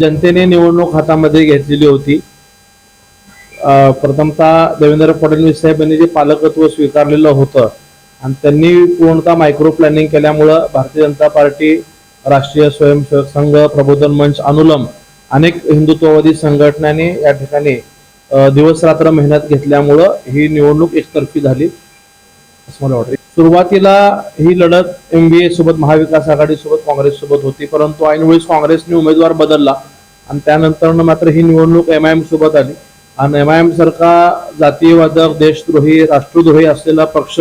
जनतेने निवडणूक हातामध्ये घेतलेली होती. प्रथमतः देवेंद्र फडणवीस साहेबांनी जे पालकत्व स्वीकारलेलं होतं आणि त्यांनी पूर्णतः मायक्रो प्लॅनिंग केल्यामुळं भारतीय जनता पार्टी राष्ट्रीय स्वयंसेवक संघ प्रबोधन मंच अनुलम अनेक हिंदुत्ववादी संघटनांनी या ठिकाणी दिवस रात्र मेहनत घेतल्यामुळं ही निवडणूक एकतर्फी झाली. असं मला वाटतं. सुरुवातीला ही लढत एम बी ए सोबत महाविकास आघाडी सोबत काँग्रेस सोबत होती. परंतु ऐनवेळेस काँग्रेसने उमेदवार बदलला. आणि त्यानंतर मात्र ही निवडणूक एम आय एम सोबत आली. आणि एम आय एम सारखा जातीयवादक देशद्रोही राष्ट्रद्रोही असलेला पक्ष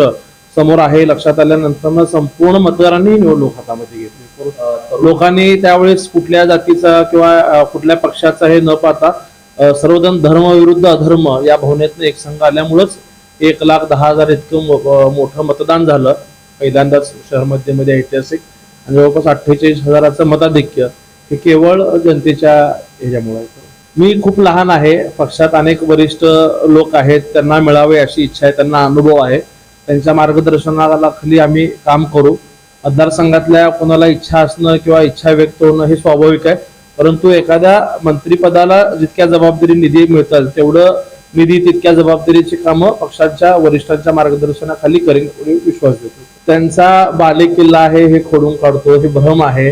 समोर आहे लक्षात आल्यानंतर संपूर्ण मतदारांनी निवडणूक हातामध्ये घेतली. लोकांनी त्यावेळेस कुठल्या जातीचा किंवा कुठल्या पक्षाचा हे न पाहता सर्वजण धर्म विरुद्ध अधर्म या भावनेतनं एक संघ आल्यामुळंच एक लाख दहा हजार इतकं मोठं मतदान झालं. पहिल्यांदाच शहर मध्येमध्ये ऐतिहासिक आणि जवळपास अठ्ठेचाळीस हजाराचं मताधिक्य हे केवळ जनतेच्या ह्याच्यामुळे. मी खूप लहान आहे पक्षात अनेक वरिष्ठ लोक आहेत त्यांना मिळावे अशी इच्छा आहे त्यांना अनुभव आहे. त्यांच्या मार्गदर्शनाला खाली आम्ही काम करू. मतदारसंघातल्या कोणाला इच्छा असणं किंवा इच्छा व्यक्त होणं हे स्वाभाविक आहे. परंतु एखाद्या मंत्रीपदाला जितक्या जबाबदारी निधी मिळतात तेवढं निधी तितक्या जबाबदारीची कामं पक्षाच्या वरिष्ठांच्या मार्गदर्शनाखाली करेन विश्वास देतो. त्यांचा बालेकिल्ला आहे हे खोडून काढतो हे भ्रम आहे.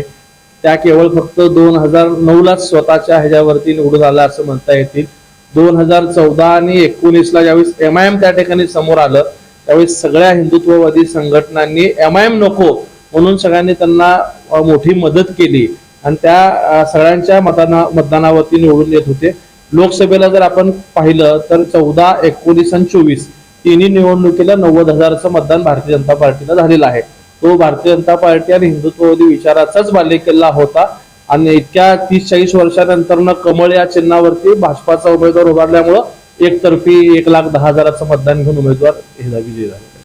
त्या केवळ फक्त दोन हजार नऊलाच स्वतःच्या ह्याच्यावरती निवडून आला असं म्हणता येतील. दोन हजार चौदा आणि एकोणीसला ज्यावेळेस एम आय एम त्या ठिकाणी समोर आलं त्यावेळेस सगळ्या हिंदुत्ववादी संघटनांनी एम आय एम नको म्हणून सगळ्यांनी त्यांना मोठी मदत केली आणि त्या सगळ्यांच्या मताना मतदानावरती निवडून येत होते. लोकसभेला जर आपण पाहिलं तर चौदा एकोणीस आणि चोवीस तिन्ही निवडणुकीला नव्वद हजारचं मतदान भारतीय जनता पार्टीला झालेलं आहे. तो भारतीय जनता पार्टी आणि हिंदुत्ववादी विचाराचाच बालेकिल्ला होता. आणि इतक्या तीस चाळीस वर्षानंतर कमळ या चिन्हावरती भाजपाचा उमेदवार उभारल्यामुळं एकतर्फी एक लाख दहा हजाराचं मतदान घेऊन उमेदवार हे विजयी झाले.